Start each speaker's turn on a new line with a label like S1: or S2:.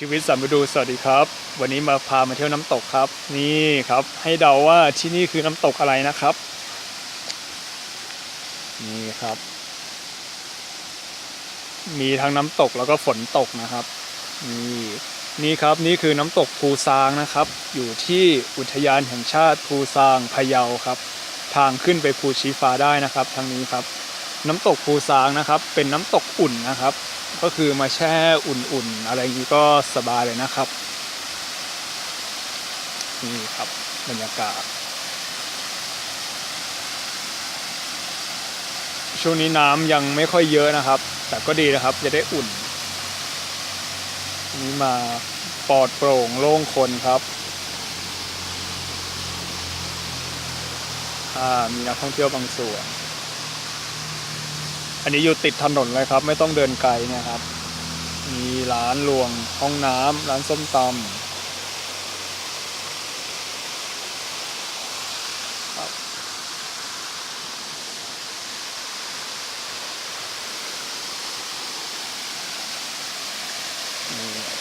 S1: ชีวิตสัมฤดูสวัสดีครับ วันนี้มาพามาเที่ยวน้ำตกครับ นี่ครับ ให้เดาว่าที่นี่คือน้ำตกอะไรนะครับ นี่ครับ มีทั้งน้ำตกแล้วก็ฝนตกนะครับ นี่นี่ครับนี่คือน้ำตกภูซางนะครับ อยู่ที่อุทยานแห่งชาติภูซางพะเยาครับ ทางขึ้นไปภูชีฟ้าได้นะครับทางนี้ครับ น้ำตกภูซางนะครับ เป็นน้ำตกอุ่นนะครับ ก็คือมาแช่อุ่นๆ อะไรอย่างนี้ก็สบายเลยนะครับ นี่ครับบรรยากาศ ช่วงนี้น้ำยังไม่ค่อยเยอะนะครับ แต่ก็ดีนะครับจะได้อุ่น นี่มาปลอดโปร่งโล่งคนครับมีนักท่องเที่ยวบางส่วน อันนี้อยู่ติดถนนเลยครับ ไม่ต้องเดินไกลนะครับ มีร้านรวงห้องน้ำร้านส้มตำครับนี่